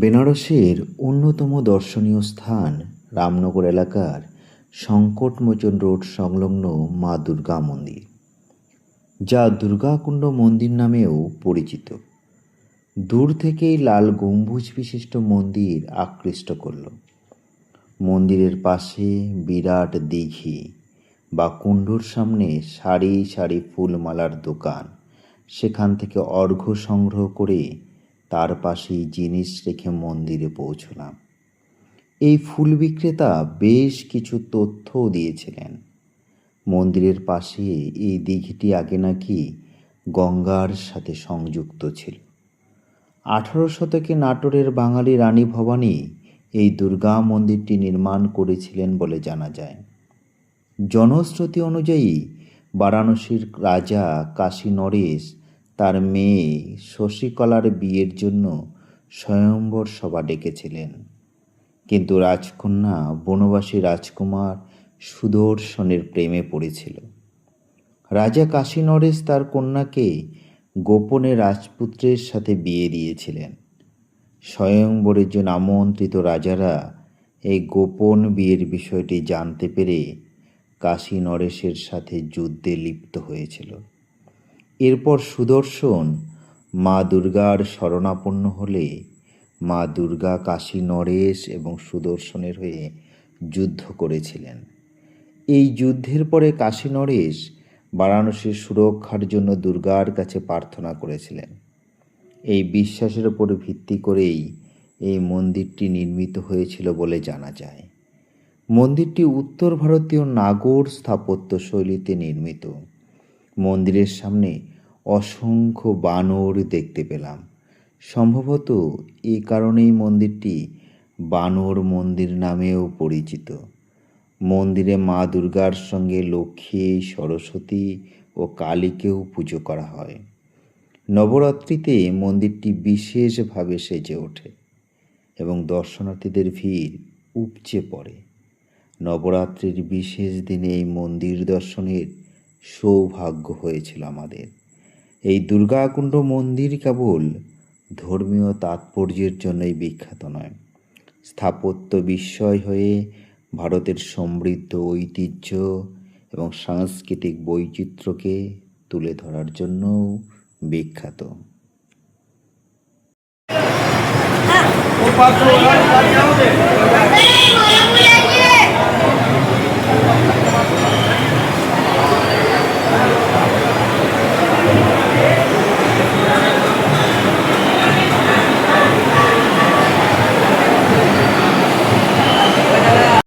বেনারসের অন্যতম দর্শনীয় স্থান রামনগর এলাকার সংকটমোচন রোড সংলগ্ন মা দুর্গা মন্দির, যা দুর্গাকুণ্ড মন্দির নামেও পরিচিত। দূর থেকেই লাল গম্বুজ বিশিষ্ট মন্দির আকৃষ্ট করল। মন্দিরের পাশে বিরাট দিঘি বা কুণ্ডুর সামনে সারি সারি ফুলমালার দোকান, সেখান থেকে অর্ঘ্য সংগ্রহ করে তার পাশেই জিনিস রেখে মন্দিরে পৌঁছলাম। এই ফুল বিক্রেতা বেশ কিছু তথ্যও দিয়েছিলেন। মন্দিরের পাশে এই দিঘিটি আগে নাকি গঙ্গার সাথে সংযুক্ত ছিল। আঠারো শতকে নাটোরের বাঙালি রানী ভবানী এই দুর্গা মন্দিরটি নির্মাণ করেছিলেন বলে জানা যায়। জনশ্রুতি অনুযায়ী বারাণসীর রাজা কাশী নরেশ তার মেয়ে শশীকলার বিয়ের জন্য স্বয়ম্বর সভা ডেকেছিলেন। কিন্তু রাজকন্যা বনবাসী রাজকুমার সুদর্শনের প্রেমে পড়েছিল। রাজা কাশী নরেশ তার কন্যাকে গোপনে রাজপুত্রের সাথে বিয়ে দিয়েছিলেন। স্বয়ংবরের জন্য আমন্ত্রিত রাজারা এই গোপন বিয়ের বিষয়টি জানতে পেরে কাশী নরেশের সাথে যুদ্ধে লিপ্ত হয়েছিল। এরপর সুদর্শন মা দুর্গার শরণাপন্ন হলে, মা দুর্গা কাশী নরেশ এবং সুদর্শনের হয়ে যুদ্ধ করেছিলেন। এই যুদ্ধের পরে কাশী নরেশ বারাণসীর সুরক্ষার জন্য দুর্গার কাছে প্রার্থনা করেছিলেন। এই বিশ্বাসের উপর ভিত্তি করেই এই মন্দিরটি নির্মিত হয়েছিল বলে জানা যায়। মন্দিরটি উত্তর ভারতীয় নাগর স্থাপত্য শৈলীতে নির্মিত। মন্দিরের সামনে অসংখ্য বানর দেখতে পেলাম। সম্ভবত এই কারণেই মন্দিরটি বানর মন্দির নামেও পরিচিত। মন্দিরে মা দুর্গার সঙ্গে লক্ষ্মী, সরস্বতী ও কালীকেও পুজো করা হয়। নবরাত্রিতে মন্দিরটি বিশেষভাবে সেজে ওঠে এবং দর্শনার্থীদের ভিড় উপচে পড়ে। নবরাত্রির বিশেষ দিনে এই মন্দির দর্শনের সৌভাগ্য হয়েছিল আমাদের। এই দুর্গাকুণ্ড মন্দির কেবল ধর্মীয় তাৎপর্যের জন্যই বিখ্যাত নয়। স্থাপত্য বিস্ময় হয়ে ভারতের সমৃদ্ধ ঐতিহ্য এবং সাংস্কৃতিক বৈচিত্র্যকে তুলে ধরার জন্যও বিখ্যাত। এই